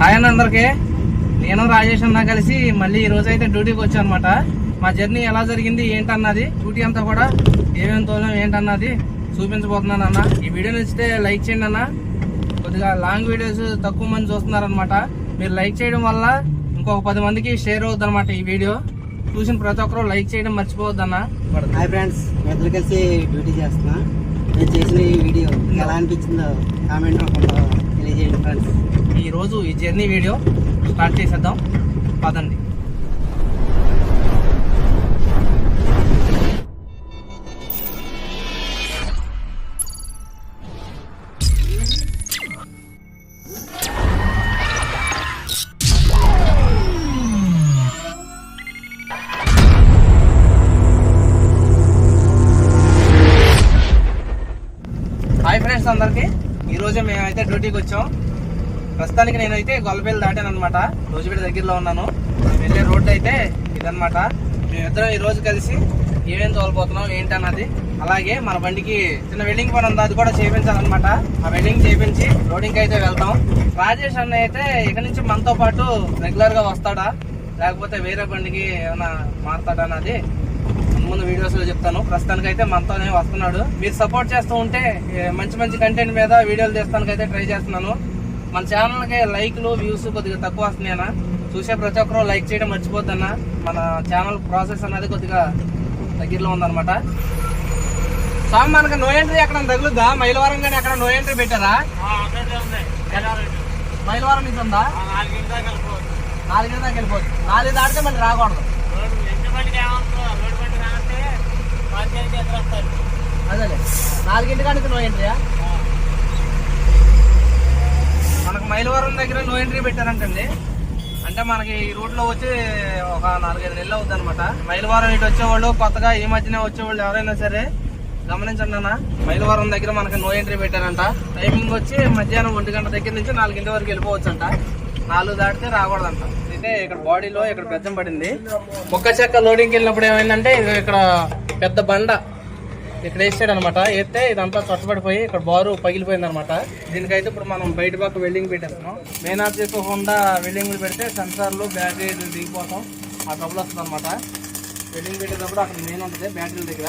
Hi అందరికీ. నేను రాజేష్ అన్న కలిసి మళ్ళీ ఈ రోజు అయితే డ్యూటీకి వచ్చాను అనమాట మా జర్నీ ఎలా జరిగింది ఏంటన్నది డ్యూటీ అంతా కూడా ఏమేమి తోలం ఏంటన్నది చూపించబోతున్నాను అన్న. ఈ వీడియో నచ్చితే లైక్ చేయండి అన్న. కొద్దిగా లాంగ్ వీడియోస్ తక్కువ మంది చూస్తున్నారనమాట మీరు లైక్ చేయడం వల్ల ఇంకొక పది మందికి షేర్ అవుద్ది అనమాట ఈ వీడియో. చూసిన ప్రతి ఒక్కరు లైక్ చేయడం మర్చిపోవద్దు అన్న హాయ్ ఫ్రెండ్స్ మీ ఇద్దరు కలిసి డ్యూటీ చేస్తున్నా. నేను చేసిన ఈ వీడియో ఎలా అనిపించిందో కామెంట్ రూపంలో తెలియజేయండి ఫ్రెండ్స్. ఈరోజు ఈ జర్నీ వీడియో స్టార్ట్ చేసేద్దాం. పదండి. హాయ్ ఫ్రెండ్స్ అందరికి. ఈరోజు మేమైతే డ్యూటీకి వచ్చాం. ప్రస్తుతానికి నేనైతే గొల్లపల్లి దాటాను అనమాట రోజుపేట దగ్గరలో ఉన్నాను. వెళ్ళే రోడ్డు అయితే ఇదనమాట మేమిద్దరం ఈరోజు రోజు కలిసి ఏమేం తోలిపోతున్నాం ఏంటన్నది అలాగే మన బండికి చిన్న వెల్డింగ్ పని ఉంది అది కూడా చేయించాలన్నమాట. ఆ వెల్డింగ్ చేయించి లోడింగ్ అయితే వెళ్తాం. రాజేష్ అన్న అయితే ఇక నుంచి మనతో పాటు రెగ్యులర్గా వస్తాడా? లేకపోతే వేరే బండికి ఏమైనా మారుతాడా అన్నది ముందు వీడియోస్లో చెప్తాను. ప్రస్తుతానికి అయితే మనతోనే వస్తున్నాడు. మీరు సపోర్ట్ చేస్తూ ఉంటే మంచి మంచి కంటెంట్ మీద వీడియోలు తీస్తానికి అయితే ట్రై చేస్తున్నాను. మన ఛానల్కి లైక్లు వ్యూస్ కొద్దిగా తక్కువ వస్తున్నాయన్నా చూసే ప్రతి ఒక్కరు లైక్ చేయడం మర్చిపోద్దన్న మన ఛానల్ ప్రాసెస్ అనేది కొద్దిగా దగ్గరలో ఉందన్నమాట. స్వామి మనకి నో ఎంట్రీ ఎక్కడ తగులుద్దా? మైలవరం కానీ ఎక్కడ నో ఎంట్రీ పెట్టారా? మైలవరం నుంచి ఉందా? నాలుగింటి దాకా వెళ్ళిపోతుంది నాలుగు దాటితే మళ్ళీ రాకూడదు. అదేలే. నాలుగింటి కాడికి నో ఎంట్రీయా మనకు మైలవరం దగ్గర నో ఎంట్రీ పెట్టారంటండి. అంటే మనకి ఈ రూట్లో వచ్చి ఒక నాలుగైదు నెలలు అవుతుంది అనమాట మైలవరం ఇటు వచ్చేవాళ్ళు కొత్తగా ఈ మధ్యనే వచ్చేవాళ్ళు ఎవరైనా సరే గమనించండి అన్న మైలవరం దగ్గర మనకి నో ఎంట్రీ పెట్టారంట. టైమింగ్ వచ్చి మధ్యాహ్నం ఒంటి గంట దగ్గర నుంచి నాలుగింటి వరకు వెళ్ళిపోవచ్చు అంట నాలుగు దాటితే రాకూడదంట. అయితే ఇక్కడ బాడీలో ఇక్కడ పెద్దం పడింది. మొక్క చెక్క లోడింగ్కి వెళ్ళినప్పుడు ఏమైందంటే ఇక్కడ పెద్ద బండ ఇక్కడ వేసాడు అనమాట వేస్తే ఇదంతా చొట్టబడిపోయి ఇక్కడ బారు పగిలిపోయింది అనమాట దీనికైతే ఇప్పుడు మనం బయట పక్క వెల్డింగ్ పెట్టేస్తున్నాం. మెయిన్ ఆఫ్ చేసుకోకుండా వెల్డింగ్లు పెడితే సెన్సార్లు బ్యాటరీ దిగిపోతాం. ఆ ట్రబుల్ వస్తుంది అనమాట వెల్డింగ్ పెట్టేటప్పుడు అక్కడ మెయిన్ ఉంటుంది బ్యాటరీల దగ్గర.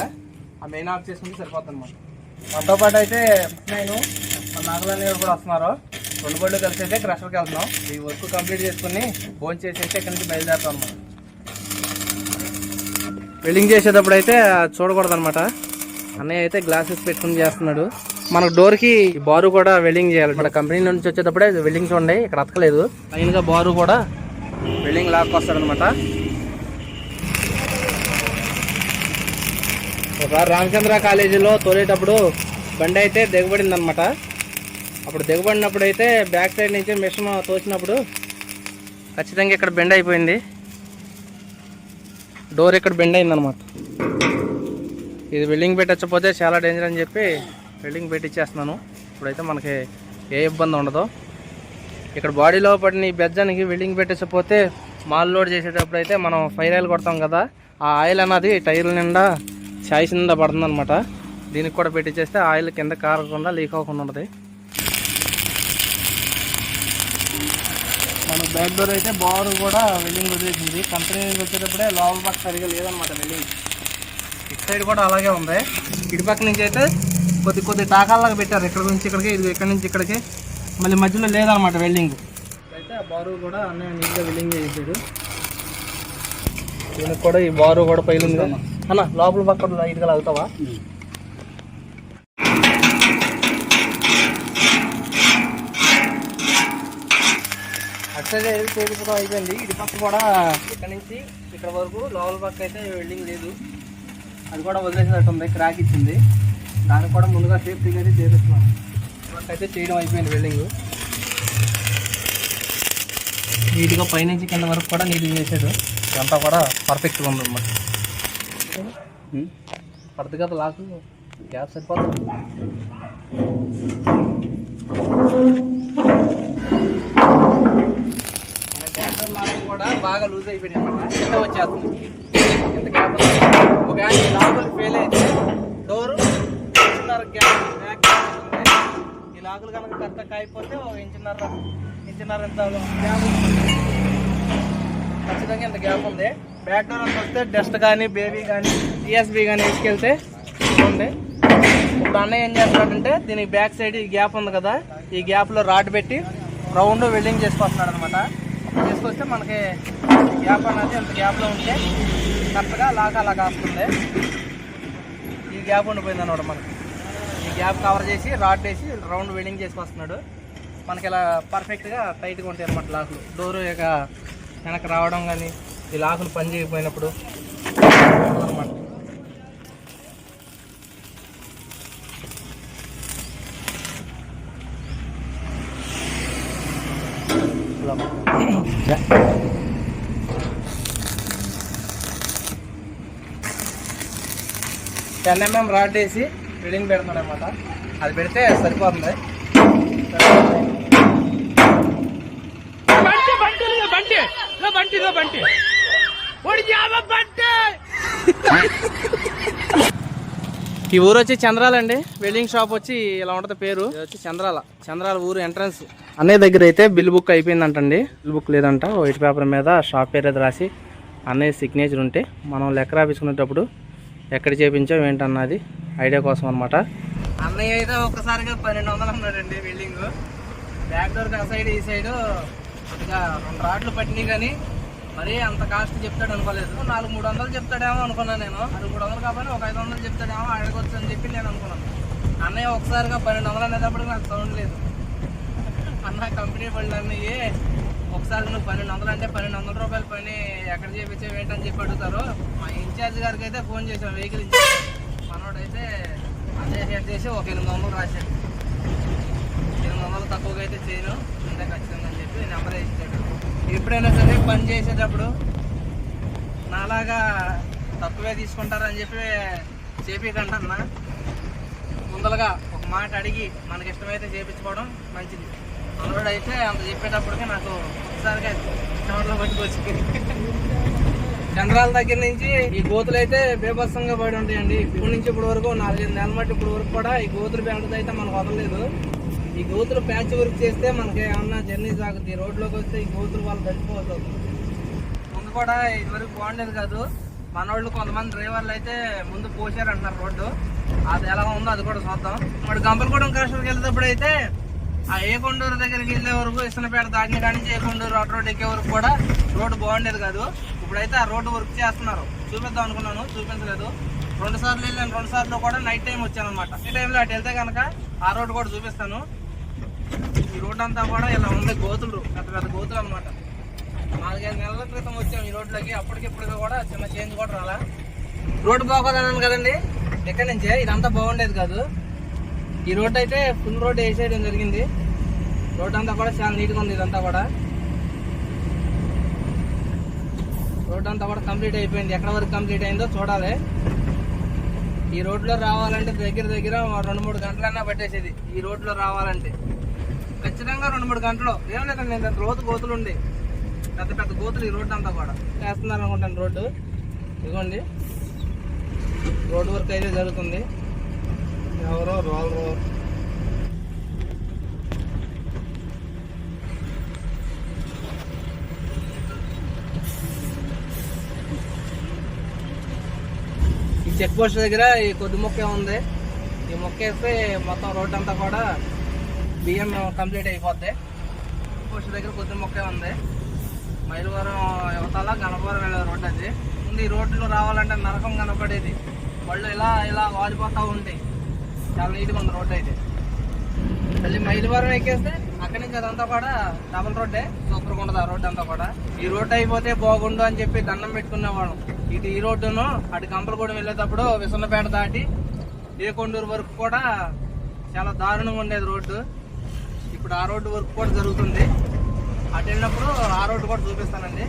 ఆ మెయిన్ ఆఫ్ చేసుకుంటే సరిపోతుంది అనమాట మనతో పాటు అయితే నేను మా గారు కూడా వస్తున్నారు. రెండు బళ్ళు కలిసి అయితే క్రషర్కి వెళ్తున్నాం. ఈ వర్క్ కంప్లీట్ చేసుకుని ఫోన్ చేసి అయితే నుంచి బయలుదేరుతాం అనమాట వెల్డింగ్ చేసేటప్పుడు అయితే చూడకూడదు అనమాట అన్నయ్య అయితే గ్లాసెస్ పెట్టుకుని చేస్తున్నాడు. మనకు డోర్కి బారు కూడా వెల్డింగ్ చేయాలి. మన కంపెనీ నుంచి వచ్చేటప్పుడే వెల్డింగ్ చూడండి ఇక్కడ అతకలేదు. ఫైన్గా బారు కూడా వెల్డింగ్ లాక్కొస్తాడు అనమాట ఒకసారి రామచంద్ర కాలేజీలో తోలేటప్పుడు బండి అయితే దిగబడింది అనమాట అప్పుడు దిగబడినప్పుడు అయితే బ్యాక్ సైడ్ నుంచి మిషన్ తోసినప్పుడు ఖచ్చితంగా ఇక్కడ బెండ్ అయిపోయింది. డోర్ ఇక్కడ బెండ్ అయింది అనమాట ఇది వెల్డింగ్ పెట్టచ్చకపోతే చాలా డేంజర్ అని చెప్పి వెల్డింగ్ పెట్టిచ్చేస్తున్నాను. ఇప్పుడైతే మనకి ఏ ఇబ్బంది ఉండదు. ఇక్కడ బాడీలో పడిన ఈ బెజ్జానికి వెల్డింగ్ పెట్టించకపోతే మాల్ లోడ్ చేసేటప్పుడు అయితే మనం ఫైర్ ఆయిల్ కొడతాం కదా ఆ ఆయిల్ అన్నది టైర్ల నిండా ఛాయిస్ నిండా పడుతుంది అనమాట దీనికి కూడా పెట్టించేస్తే ఆయిల్ కింద కారకుండా లీక్ అవ్వకుండా ఉంటుంది. మన బ్యాక్ డోర్ అయితే బారు కూడా వెల్డింగ్ వదిలేసింది. కంపెనీ వచ్చేటప్పుడే లోపల పక్క సరిగా లేదనమాట వెల్డింగ్ ఇటు సైడ్ కూడా అలాగే ఉంది. ఇటు పక్క నుంచి అయితే కొద్ది కొద్ది టాకాల్లాగా పెట్టారు. ఇక్కడ నుంచి ఇక్కడికి ఇది ఇక్కడ నుంచి ఇక్కడికి. మళ్ళీ మధ్యలో లేదనమాట వెల్డింగ్ అయితే ఆ బారు కూడా అన్నయ్య నీట్గా వెల్డింగ్ చేసాడు దీనికి కూడా ఈ బారు కూడా పైలుంది అన్న లోపల పక్క ఇటుగా లాగుతావా అట్లనే కూడా అయిపోయింది. ఇటు పక్క కూడా ఇక్కడ నుంచి ఇక్కడ వరకు లోపల పక్క అయితే వెల్డింగ్ లేదు. అది కూడా వదిలేసినట్టు ఉంది క్రాక్ ఇచ్చింది. దానికి కూడా ముందుగా సేఫ్టీగా అయితే చేపిస్తున్నాం. అయితే చేయడం అయిపోయింది వెల్డింగ్ నీట్గా పైనుంచి కింద వరకు కూడా నీట్గా చేసాడు ఇదంతా కూడా పర్ఫెక్ట్గా ఉంది అన్నమాట. పడుతుంది కదా లాస్ట్ గ్యాప్ సరిపోతుంది. లాక్ కూడా బాగా లూజ్ అయిపోయింది అనమాట కింద వచ్చేస్తుంది. ఒకవేళ ఈ లోపల ఫెయిల్ అయితే డోరు ఇంచున్నర గ్యాప్ బ్యాక్ ఈ లాగులు కనుక కరెక్ట్ కాయిపోతే ఒక ఇంచున్నర ఇంచున్నర ఎంత గ్యాప్ ఖచ్చితంగా ఇంత గ్యాప్ ఉంది. బ్యాక్ డోర్ అంత వస్తే డస్ట్ కానీ బేబీ కానీ టీఎస్బీ కానీ వేసుకెళ్తే ఉంది ఇప్పుడు అన్నయ్య ఏం చేస్తున్నాడంటే దీనికి బ్యాక్ సైడ్ ఈ గ్యాప్ ఉంది కదా ఈ గ్యాప్లో రాడ్ పెట్టి రౌండ్ వెల్డింగ్ చేసుకొస్తున్నాడు అనమాట చేసుకొస్తే మనకి గ్యాప్ అనేది అంత గ్యాప్లో ఉంటే కరెక్ట్గా లాక్ అలా వస్తుంది. ఈ గ్యాప్ ఉండిపోయింది అనమాట మనకి. ఈ గ్యాప్ కవర్ చేసి రాడ్ వేసి రౌండ్ వెల్డింగ్ చేసుకొస్తున్నాడు మనకి ఇలా పర్ఫెక్ట్గా టైట్గా ఉంటాయి అనమాట లాకులు. డోర్ ఇక వెనక్కి రావడం కానీ ఈ లాకులు పని చేయకపోయినప్పుడు టెన్ ఎంఎం రాడ్ వేసి వెల్డింగ్ పెడుతున్నాడు అనమాట అది పెడితే సరిపోతుంది. ఈ ఊరు వచ్చి చంద్రాల అండి వెల్డింగ్ షాప్ వచ్చి ఇలా ఉంటుంది పేరు. వచ్చి చంద్రాల. చంద్రాల ఊరు ఎంట్రన్స్. అన్నయ్య దగ్గర అయితే బిల్ బుక్ అయిపోయిందంటండి. బిల్ బుక్ లేదంట. వైట్ పేపర్ మీద షాప్ పేరు రాసి అన్నయ్య సిగ్నేచర్ ఉంటే మనం లెక్క రాపించుకునేటప్పుడు ఎక్కడ చేపించాం ఏంటన్నది ఐడియా కోసం అనమాట అన్నయ్య అయితే ఒక్కసారిగా పన్నెండు వందలు అన్నాడండి బిల్డింగ్. బ్యాక్ డోర్ ఆ సైడ్ ఈ సైడ్ ఇక రెండు రాట్లు పట్టినాయి కానీ మరీ అంత కాస్ట్ చెప్తాడు అనుకోలేదు. నాలుగు మూడు వందలు చెప్తాడేమో అనుకున్నాను నేను. నాలుగు మూడు వందలు కాబట్టి ఒక ఐదు వందలు చెప్తాడేమో అడగొచ్చు అని చెప్పి నేను అనుకున్నాను. అన్నయ్య ఒకసారిగా పన్నెండు వందలు అనేటప్పుడు నాకు సౌండ్ లేదు. అన్న కంపెనీ బళ్ళు అన్నయ్యే ఒకసారి నువ్వు పన్నెండు వందలు అంటే పన్నెండు వందల రూపాయల పని ఎక్కడ చేయించావు ఏంటని చెప్పి అడుగుతారు. మా ఇన్ఛార్జ్ గారికి అయితే ఫోన్ చేసాం వెహికల్ ఇన్ఛార్జ్ మనోడైతే అదే హెడ్ చేసి ఒక ఎనిమిది వందలు రాశాడు. ఎనిమిది వందలు తక్కువగా అయితే చేయను అంతే ఖచ్చితంగా అని చెప్పి నెంబర్ ఇచ్చాడు. ఎప్పుడైనా సరే పని చేసేటప్పుడు నాలాగా తక్కువే తీసుకుంటారని చెప్పి చేపించకండి అన్న ముందలుగా ఒక మాట అడిగి మనకి ఇష్టమైతే చేయించుకోవడం మంచిది. మనోడు అయితే అంత చెప్పేటప్పటికే నాకు ఒకసారిగా చెమటలో పట్టుకొచ్చింది. చంద్రాల దగ్గర నుంచి ఈ గోతులు అయితే బీభత్సంగా పడి ఉంటాయండి. ఇప్పటి నుంచి ఇప్పటి వరకు నాలుగైదు నెలల మట్టి ఇప్పటి వరకు కూడా ఈ గోతులు పెంటది అయితే మనకు వదలలేదు. ఈ గోతులు ప్యాచ్ వర్క్ చేస్తే మనకి ఏమన్నా జర్నీ సాగుతుంది ఈ రోడ్లోకి వస్తే ఈ గోతులు వాళ్ళు గడిచిపోవచ్చు ముందు కూడా ఇదివరకు బాగుండేది కాదు. మనోళ్ళు కొంతమంది డ్రైవర్లు అయితే ముందు పోసారంటున్నారు రోడ్డు. అది ఎలా ఉందో అది కూడా చూద్దాం. మరి గంపలగూడెం కృష్ణకి వెళ్ళేటప్పుడు అయితే ఆ ఏకొండూరు దగ్గరికి వెళ్ళే వరకు ఇసనపేట దాటిన కాడి నుంచి ఏకొండూరు అటు రోడ్ ఎక్కే వరకు కూడా రోడ్డు బాగుండేది కాదు. ఇప్పుడైతే ఆ రోడ్డు వర్క్ చేస్తున్నారు. చూపిద్దాం అనుకున్నాను చూపించలేదు. రెండు సార్లు వెళ్ళాను రెండు సార్లు కూడా నైట్ టైం వచ్చాను అనమాట ఈ టైంలో అటు వెళ్తే కనుక ఆ రోడ్డు కూడా చూపిస్తాను. ఈ రోడ్డు అంతా కూడా ఇలా ఉంది గోతులు పెద్ద పెద్ద గోతులు అనమాట నాలుగైదు నెలల క్రితం వచ్చాం ఈ రోడ్లోకి. అప్పటికిప్పటికి కూడా చిన్న చేంజ్ కూడా రాలా. రోడ్డు బాగోదన్నాను కదండి. ఎక్కడి నుంచే? ఇదంతా బాగుండేది కాదు. ఈ రోడ్ అయితే ఫుల్ రోడ్ వేసేయడం జరిగింది. రోడ్ అంతా కూడా చాలా నీట్గా ఉంది ఇదంతా కూడా. రోడ్ అంతా కూడా కంప్లీట్ అయిపోయింది. ఎక్కడ వరకు కంప్లీట్ అయిందో చూడాలి. ఈ రోడ్లో రావాలంటే దగ్గర దగ్గర రెండు మూడు గంటలన్నా పట్టేసేది. ఈ రోడ్లో రావాలంటే. ఖచ్చితంగా రెండు మూడు గంటలు. ఏం లేదండి నేను రోజు గోతులు ఉండి. పెద్ద పెద్ద గోతులు ఈ రోడ్డు అంతా కూడా. చేస్తున్నారు అనుకుంటాను రోడ్డు. ఇదిగోండి. రోడ్డు వర్క్ అయితే జరుగుతుంది. ఎవరో రోలరు. ఈ చెక్ పోస్ట్ దగ్గర ఈ కొద్ది మొక్కే ఉంది. ఈ మొక్క వేస్తే మొత్తం రోడ్ అంతా కూడా బియ్యం కంప్లీట్ అయిపోద్ది. చెక్ పోస్ట్ దగ్గర కొద్ది మొక్కే ఉంది. మైలవరం యువతల గణపురం వెళ్ళే రోడ్ అది. ముందు ఈ రోడ్లో రావాలంటే నరకం కనపడేది. వాళ్ళు ఇలా ఇలా వాలిపోతూ ఉంటాయి చాలా నీట్గా ఉంది రోడ్ అయితే. మళ్ళీ మైలవరం ఎక్కేస్తే అక్కడి నుంచి అదంతా కూడా డబుల్ రోడ్డే. సూపర్గా ఉండదు ఆ రోడ్ అంతా కూడా. ఈ రోడ్ అయిపోతే బాగుండు అని చెప్పి దండం పెట్టుకునేవాళ్ళం ఇటు ఈ రోడ్డును అటు కంపలగూడెం వెళ్ళేటప్పుడు విసన్నపేట దాటి ఏ కొండూరు వరకు కూడా చాలా దారుణంగా ఉండేది రోడ్డు. ఇప్పుడు ఆ రోడ్డు వర్క్ కూడా జరుగుతుంది. అటు వెళ్ళినప్పుడు ఆ రోడ్డు కూడా చూపిస్తానండి.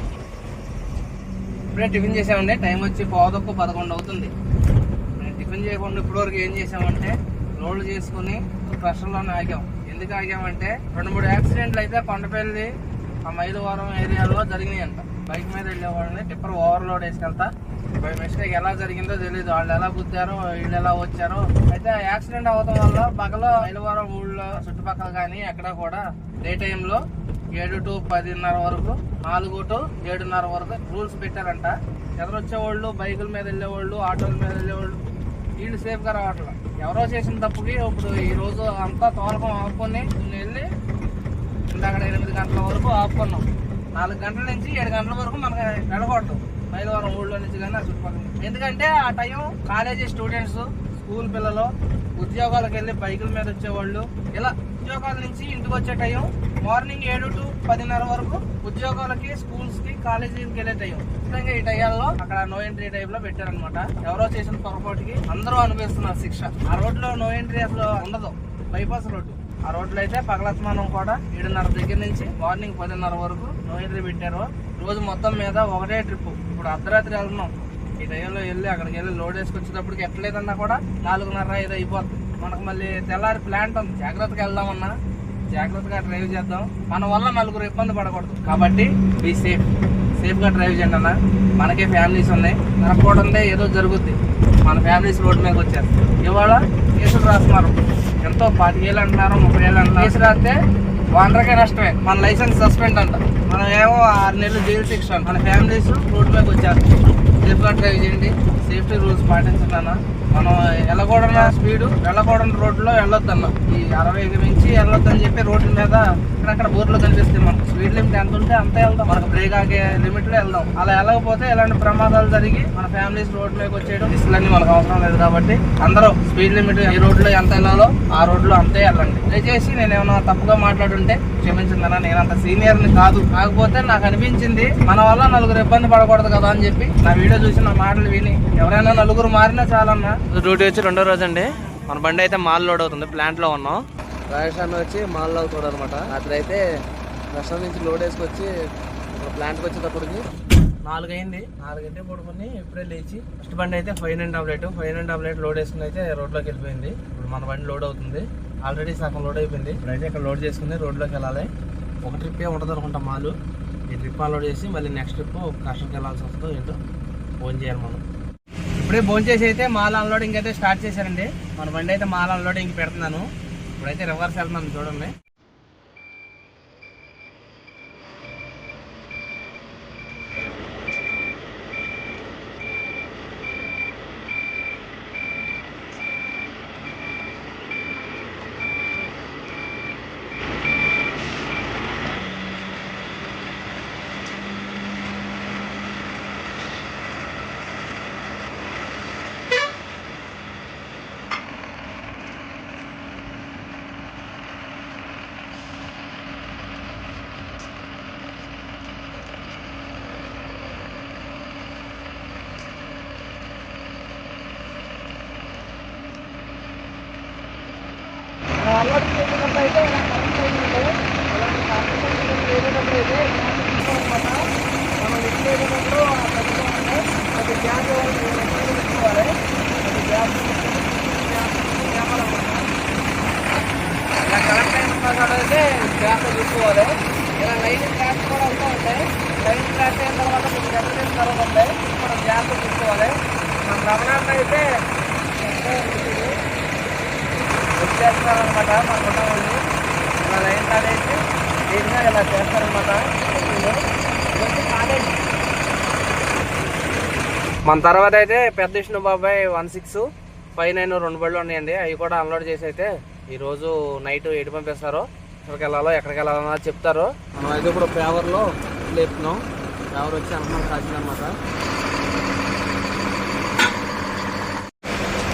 ఇప్పుడే టిఫిన్ చేసామండి. టైం వచ్చి పోదొక్కు పదకొండు అవుతుంది. నేను టిఫిన్ చేయకుండా ఇప్పటివరకు ఏం చేసామంటే లోడ్ చేసుకుని ప్రెషర్లోనే ఆగాం. ఎందుకు ఆగామంటే రెండు మూడు యాక్సిడెంట్లు అయితే కొండపల్లి ఆ మైలవరం ఏరియాలో జరిగినాయి అంట బైక్ మీద వెళ్ళే వాళ్ళని టిప్పర్ ఓవర్లోడ్ వేసుకెళ్తా బై మిస్టేక్ ఎలా జరిగిందో తెలియదు వాళ్ళు ఎలా గుద్దారో వీళ్ళు ఎలా వచ్చారో. అయితే యాక్సిడెంట్ అవడం వల్ల పగలో మైలవరం ఊళ్ళో చుట్టుపక్కల కానీ ఎక్కడ కూడా డే టైంలో ఏడు టు పదిన్నర వరకు నాలుగు టు ఏడున్నర వరకు రూల్స్ పెట్టారంట. ఎదురొచ్చేవాళ్ళు బైకుల మీద వెళ్ళేవాళ్ళు ఆటోల మీద వెళ్ళేవాళ్ళు వీళ్ళు సేఫ్గా రావట్లేదు ఎవరో చేసిన తప్పుకి ఇప్పుడు ఈరోజు అంతా తోలకం ఆపుకొని వెళ్ళి అక్కడ ఎనిమిది గంటల వరకు ఆపుకున్నాం. నాలుగు గంటల నుంచి ఏడు గంటల వరకు మనకి వెళ్ళకూడదు. మైలవరం ఊళ్ళో నుంచి కానీ ఆ చుట్టుపక్కల ఎందుకంటే ఆ టైం కాలేజీ స్టూడెంట్స్ స్కూల్ పిల్లలు ఉద్యోగాలకు వెళ్ళి బైకుల మీద వచ్చేవాళ్ళు ఇలా ఉద్యోగాల నుంచి ఇంటికి వచ్చే టైం మార్నింగ్ ఏడు టు పదిన్నర వరకు ఉద్యోగాలకి స్కూల్స్కి కాలేజీకి వెళ్ళే టైం. ఖచ్చితంగా ఈ టైంలో అక్కడ నో ఎంట్రీ టైప్లో పెట్టారనమాట ఎవరో చేసిన పొరపాటుకి అందరూ అనుభవిస్తున్నారు శిక్ష. ఆ రోడ్లో నో ఎంట్రీ అసలు ఉండదు. Bypass road. ఆ రోడ్లో అయితే పగలత్మానం కూడా ఏడున్నర దగ్గర నుంచి మార్నింగ్ పదిన్నర వరకు నో ఎంట్రీ పెట్టారు. రోజు మొత్తం మీద ఒకటే ట్రిప్ ఇప్పుడు అర్ధరాత్రి వెళ్తున్నాం. ఈ టైంలో వెళ్ళి అక్కడికి వెళ్ళి లోడ్ వేసుకొచ్చేటప్పటికి ఎట్లేదన్నా కూడా నాలుగున్నర ఐదు అయిపోతుంది మనకు మళ్ళీ తెల్లారి ప్లాంట్ ఉంది. జాగ్రత్తగా వెళ్దామన్నా. జాగ్రత్తగా డ్రైవ్ చేద్దాం. మన వల్ల నలుగురు ఇబ్బంది పడకూడదు. కాబట్టి బీ సేఫ్ సేఫ్గా డ్రైవ్ చేయండి అన్న. మనకే ఫ్యామిలీస్ ఉన్నాయి. జరగకూడదే ఏదో జరుగుద్ది. మన ఫ్యామిలీస్ రోడ్డు మీదకి వచ్చారు ఇవాళ కేసులు రాస్తున్నారు. ఎంతో పాతికేళ్ళు అంటున్నారు ముప్పై ఏళ్ళు అంటున్నారు. కేసు రాస్తే ఓనర్కే నష్టమే. మన లైసెన్స్ సస్పెండ్ అంట. మనం ఏమో ఆరు నెలలు జైలు శిక్ష మన ఫ్యామిలీస్ రోడ్డు మీదకి వచ్చారు సేఫ్గా డ్రైవ్ చేయండి. సేఫ్టీ రూల్స్ పాటించండి అన్న. మనం వెళ్ళకూడన స్పీడు వెళ్ళకూడని రోడ్లో వెళ్ళొద్దన్న ఈ అరవైకి మించి వెళ్ళొద్దని చెప్పి రోడ్డు మీద అక్కడక్కడ బోర్లు కనిపిస్తాయి మనకు. స్పీడ్ లిమిట్ ఎంత ఉంటే అంతే వెళ్దాం మనకు బ్రేక్ ఆగే లిమిట్లో వెళ్దాం. అలా వెళ్ళకపోతే ఇలాంటి ప్రమాదాలు జరిగి మన ఫ్యామిలీస్ రోడ్ మీదకి వచ్చేయడం ఇసులన్నీ మనకు అవసరం లేదు కాబట్టి అందరూ స్పీడ్ లిమిట్ ఈ రోడ్లో ఎంత వెళ్ళాలో ఆ రోడ్లో అంతే వెళ్ళండి. దయచేసి నేను ఏమైనా తప్పుగా మాట్లాడుంటే క్షమించిందన్న. నేను అంత సీనియర్ని కాదు. కాకపోతే నాకు అనిపించింది మన వల్ల నలుగురు ఇబ్బంది పడకూడదు కదా అని చెప్పి నా వీడియో చూసి నా మాటలు విని ఎవరైనా నలుగురు మారినా చాలన్నా డ్యూటీ వచ్చి రెండో రోజు అండి. మన బండి అయితే మాల్ లోడ్ అవుతుంది ప్లాంట్లో ఉన్నాం. రాజేష్ అన్న వచ్చి మాల్లో అవుతాడు అనమాట రాత్రి అయితే దర్శనం నుంచి లోడ్ వేసుకొచ్చి ప్లాంట్కి వచ్చేటప్పటికి నాలుగు అయింది నాలుగంటే పడుకుని ఇప్పుడే లేచి ఫస్ట్ బండి అయితే five and tablet. Five and tablet load వేసుకుని అయితే రోడ్లోకి వెళ్ళిపోయింది. ఇప్పుడు మన బండి లోడ్ అవుతుంది. ఆల్రెడీ సగం లోడ్ అయిపోయింది. ఇప్పుడైతే ఇక్కడ లోడ్ చేసుకుని రోడ్లోకి వెళ్ళాలి. ఒక ట్రిప్ ఏ ఉంటుంది అనుకుంటా మాలు. ఈ ట్రిప్ అన్లోడ్ చేసి మళ్ళీ నెక్స్ట్ ట్రిప్ కష్టంకి వెళ్ళాల్సి వస్తుందో ఏంటో ఫోన్ చేయాలి మనం. ఇప్పుడే భోంచేసి అయితే మాల అన్లోడింగ్ అయితే స్టార్ట్ చేశారండి మన బండి అయితే మాల అన్లోడింగ్ పెడుతున్నాను. ఇప్పుడైతే రివర్స్ వెళ్తున్నాను చూడండి. అయితే జాగ్రత్త చూసుకోవాలి ఇలా లైన్ క్లాస్ కూడా వెళ్తూ ఉంటాయి లైన్ క్లాస్ అయిన తర్వాత మీకు డెఫినెట్ తర్వాత ఉంటాయి మనం జాగ్రత్త చూసుకోవాలి మన రమణాన్ని అయితే వచ్చేస్తారనమాట మన కుటుంబాన్ని ఇలా లైన్ కాలేజీ దీనిగా ఇలా చేస్తారనమాట కాలేజీ మన తర్వాత అయితే పెద్ద విష్ణు బాబాయ్ వన్ సిక్స్ ఫైవ్ నైన్ రెండు బళ్ళు ఉన్నాయండి. అవి కూడా అన్లోడ్ చేసి అయితే ఈరోజు నైట్ ఎటు పంపిస్తారో? ఎక్కడికి వెళ్ళాలో ఎక్కడికి వెళ్ళాలో అన్నది చెప్తారు. మనం అయితే ఇప్పుడు పేవర్లో లేపుతున్నాం. పేవర్ వచ్చి అన్నం కాసిందనమాట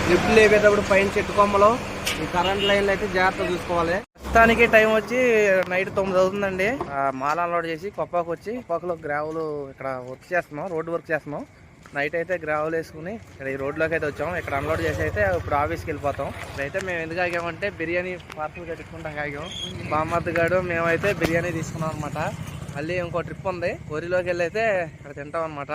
లిఫ్ట్ లేపేటప్పుడు పైన చెట్టు కొమ్మలో ఈ కరెంట్ లైన్లు అయితే జాగ్రత్త చూసుకోవాలి. ప్రస్తుతానికి టైం వచ్చి నైట్ తొమ్మిది అవుతుందండి. ఆ, మాల అన్లోడ్ చేసి కొప్పాకు వచ్చి కొప్పాకులో గ్రావులు ఇక్కడ వర్క్ చేస్తున్నాం రోడ్డు వర్క్ చేస్తున్నాం. నైట్ అయితే గ్రావులు వేసుకుని ఇక్కడ ఈ రోడ్లోకి అయితే వచ్చాం ఇక్కడ అన్లోడ్ చేసి అయితే ఇప్పుడు ఆఫీస్కి వెళ్ళిపోతాం. ఇప్పుడైతే మేము ఎందుకు ఆగామంటే బిర్యానీ పార్సల్ కట్టుకుంటాం ఆగాం బామ్మర్ది గారు మేమైతే బిర్యానీ తీసుకున్నాం అనమాట మళ్ళీ ఇంకో ట్రిప్ ఉంది. కోరిలోకి వెళ్ళి అయితే ఇక్కడ తింటాం అనమాట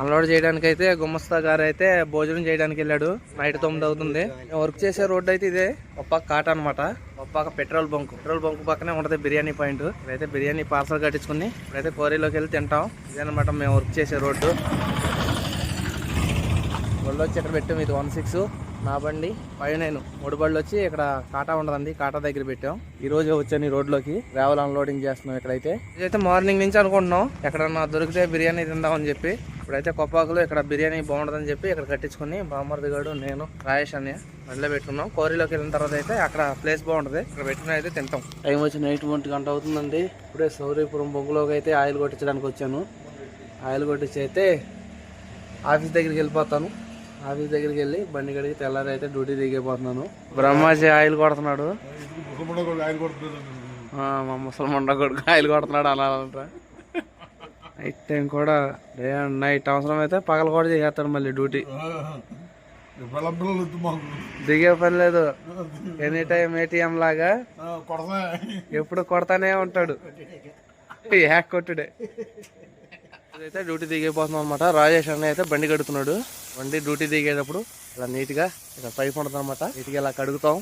అన్లోడ్ చేయడానికి అయితే గుమ్మస్తా గారు అయితే భోజనం చేయడానికి వెళ్ళాడు. నైట్ తొమ్మిది అవుతుంది. వర్క్ చేసే రోడ్డు అయితే ఇదే. ఒక పక్క కాట అనమాట ఒక పక్క పెట్రోల్ బంక్. పెట్రోల్ బంక్ పక్కనే ఉంటుంది బిర్యానీ పాయింట్. ఇప్పుడైతే బిర్యానీ పార్సల్ కట్టించుకుని ఇప్పుడైతే కోరిలోకి వెళ్ళి తింటాం. ఇదనమాట మేము వర్క్ చేసే రోడ్డు. బళ్ళు వచ్చి ఇక్కడ పెట్టాం ఇది వన్ సిక్స్. నా బండి ఫైవ్ నైన్ మూడు బళ్ళు వచ్చి ఇక్కడ కాటా ఉండదండి కాటా దగ్గర పెట్టాం. ఈ రోజు వచ్చాను ఈ రోడ్లోకి ట్రావెల్ అన్లోడింగ్ చేస్తున్నాం ఇక్కడైతే. ఇదైతే మార్నింగ్ నుంచి అనుకుంటున్నాం ఎక్కడన్నా దొరికితే బిర్యానీ తిందామని చెప్పి. ఇప్పుడైతే కొప్పాకులో ఇక్కడ బిర్యానీ బాగుంటుందని చెప్పి ఇక్కడ కట్టించుకుని బామ్మర్ది గడు నేను రాయేష్ అని మళ్ళీ పెట్టుకున్నాం. కోరిలోకి వెళ్ళిన తర్వాత అయితే అక్కడ ప్లేస్ బాగుంటుంది. ఇక్కడ పెట్టుకుని అయితే తింటాం. టైం వచ్చి నైట్ ఒంటి గంట అవుతుందండి. ఇప్పుడే సౌరీపురం బొంగులోకి అయితే ఆయిల్ కొట్టించడానికి వచ్చాను. ఆయిల్ కొట్టించి అయితే ఆఫీస్ దగ్గరికి వెళ్ళిపోతాను. ఆఫీస్ దగ్గరికి వెళ్ళి బండి గడికి తెల్లారి అయితే డ్యూటీ దిగిపోతున్నాను. బ్రహ్మాజీ ఆయిల్ కొడుతున్నాడు. ఆ, మా ముసల్మండ కొడుకు ఆయిల్ కొడుతున్నాడు అలా నైట్ టైం కూడా డే అండ్ నైట్ అవసరం అయితే పగల కూడా చేస్తాడు మళ్ళీ డ్యూటీ. దిగే పని లేదు. ఎనీ టైం ఏటీఎం లాగా ఎప్పుడు కొడతానే ఉంటాడు. హ్యాక్ కొట్టుడే. అయితే డ్యూటీ దిగిపోతున్నాం అనమాట రాజేష్ అన్న అయితే బండి కడుతున్నాడు. బండి డ్యూటీ దిగేటప్పుడు ఇలా నీట్గా ఇలా పైప్ ఉంటుంది అనమాట నీట్గా ఇలా కడుగుతాం.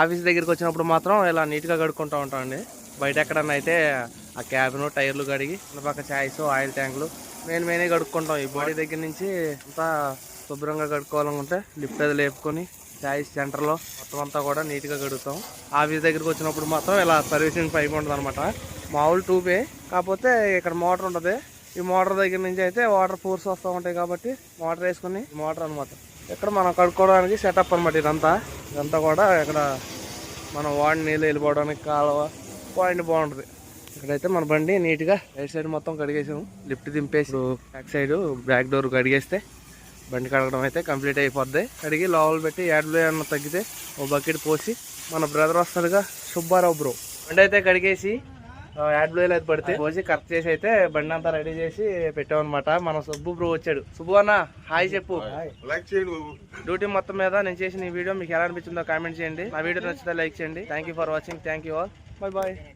ఆఫీస్ దగ్గరికి వచ్చినప్పుడు మాత్రం ఇలా నీట్గా కడుక్కుంటూ ఉంటామండి. బయట ఎక్కడన్నా అయితే ఆ క్యాబిన్ టైర్లు కడిగి పక్క చాయ్స్ ఆయిల్ ట్యాంకులు మెయిన్ మెయిన్గా కడుక్కుంటాం. ఈ బాడీ దగ్గర నుంచి అంతా శుభ్రంగా కడుక్కోవాలనుకుంటే లిఫ్ట్ అది లేపుకొని చాయ్స్ సెంటర్లో మొత్తం అంతా కూడా నీట్గా కడుగుతాం. ఆఫీస్ దగ్గరికి వచ్చినప్పుడు మాత్రం ఇలా సర్వీసింగ్ పైప్ ఉంటుంది అనమాట మామూలు ట్యూబే కాకపోతే ఇక్కడ మోటార్ ఉంటుంది. ఈ మోటార్ దగ్గర నుంచి అయితే వాటర్ ఫోర్స్ వస్తూ ఉంటాయి కాబట్టి మోటార్ వేసుకుని మోటార్ అనమాట ఇక్కడ మనం కడుక్కోవడానికి సెటప్ అనమాట ఇదంతా. ఇదంతా కూడా ఇక్కడ మనం వాడి నీళ్ళు వెళ్ళిపోవడానికి కాలువ పాయింట్ బాగుంటుంది. ఇక్కడైతే మన బండి నీట్గా రైట్ సైడ్ మొత్తం కడిగేసాము. లిఫ్ట్ దింపేసి బ్యాక్ సైడ్ బ్యాక్ డోర్ కడిగేస్తే బండి కడగడం అయితే కంప్లీట్ అయిపోద్ది. కడిగి లోపల పెట్టి యాడ్లో ఏమన్నా తగ్గితే ఓ బకెట్ పోసి మన బ్రదర్ వస్తాడుగా సుబ్బారావు బ్రో. బండి అయితే కడిగేసి యాడ్ బ్లో అయితే పడితే పోసి కరెక్ట్ చేసి అయితే బండి అంతా రెడీ చేసి పెట్టామన్నమాట. మన సుబ్బు బ్రో వచ్చాడు. సుబ్బు అన్న హాయ్ చెప్పు. డ్యూటీ మొత్తం మీద నేను చేసిన ఈ వీడియో మీకు ఎలా అనిపించిందో కామెంట్ చేయండి. నా వీడియో నచ్చితే లైక్ చేయండి. Thank you for watching thank you all bye bye